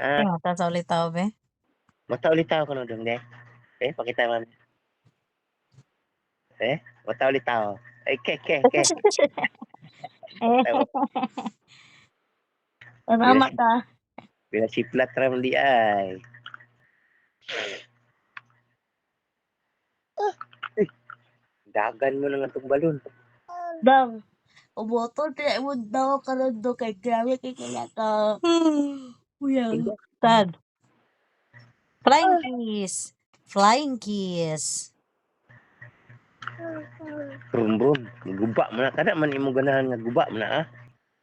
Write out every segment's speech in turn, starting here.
Ah, sa ulit tao be. mata ulit tao kono dong de. Eh, pakita man. Eh, mata ulit tao. Ay, ke ke ke. Salamat ka. Bila siplat ram di ay. Eh, Dagan mo na nga itong balon. Dang. Uboto, tidak mo daw ka do kay grabe kay kaya ka. Uyang. Tad. Flying kiss. Flying kiss. Brum brum. Guba mo na. Kada man imo ganahan nga guba mo na ah.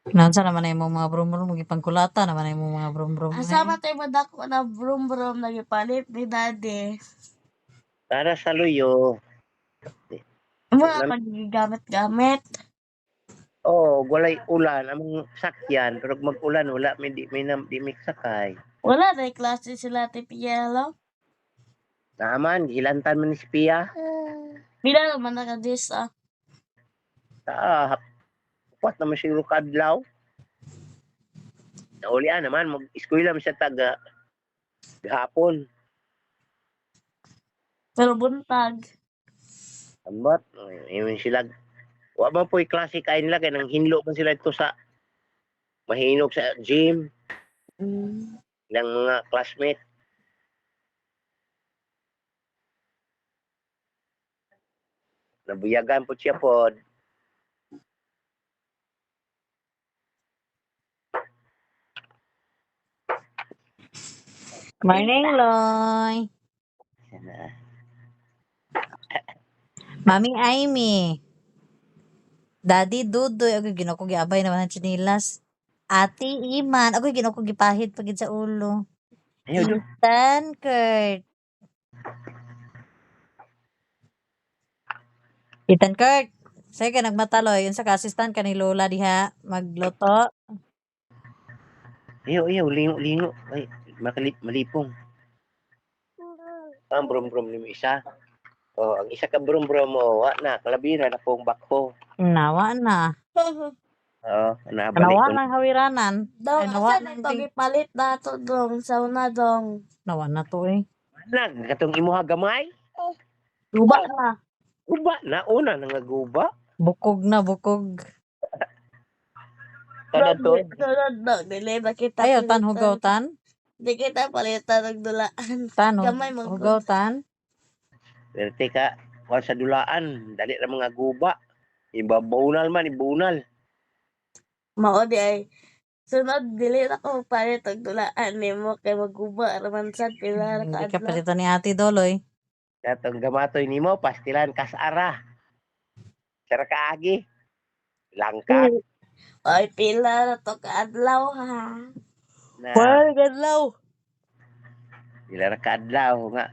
Nansa naman na yung mga brum brum mga pangkulata naman na yung mga brum brum. Asama tayo madako na brum brum nagipalit ni daddy. Para sa luyo. Mga pag-gamit-gamit. Oh, walay ulan among sakyan pero kung mag-ulan wala may di may nam, di may sakay. Wala na klase sila ti Pielo. Naaman, gilantan man ni si Pia. Bila naman nakadis ah. Ah, what naman siguro kadlaw. Naulian naman, mag-eskwela man siya taga gahapon. Pero buntag. Ambot, yun sila. Wa man po yung klase kain kaya nang hinlo man sila ito sa mahinog sa gym Mm. ng mga classmate. Nabuyagan po siya po. Morning, Loy. Mami Amy. Daddy Dudoy. Ako ginako giabay naman ang chinilas. Ate Iman. Ako ginako gipahid pagid sa ulo. Ayun, Ethan Kurt. Ethan Kurt. Say ka nagmataloy. Yun sa ka-assistant ka ni Lola diha. Magluto. Iyo, iyo, lingo, lingo. Ay, makalip, malipong. Ang brum-brum ni isa. Oh, ang isa ka brum-brum mo, wa na, kalabira na pong bakho. Nawa na. Oo, nabalik Nawa ko. na hawiranan. Dong, Ay, nawa asa na na, ito di. gipalit na ito dong. Sa una dong. Nawa na to eh. Na, katong imuha gamay. Guba na. Guba, na nga guba. Bukog na, bukog. Kada to, Sunod dong. Dili ba kita Ayaw, tan palitan. hugaw tan. Di kita palitan ng dulaan. Tan, Gamay mo. hugaw tan. pero teka, wala sa dulaan, dali ra mga guba. Ibabunal man, ibunal. Mao di ay. Sunod, dili na ko palit ng dulaan ni mo kay maguba. Raman sad pila Hindi ka ka palitan ni Ate Doloy. Katong gamatoy nimo, pastilan kasara. Sara kaagi. Langka. Ay, pila na to kaadlaw ha. Na, Well, gadlaw. Dila ra kaadlaw nga.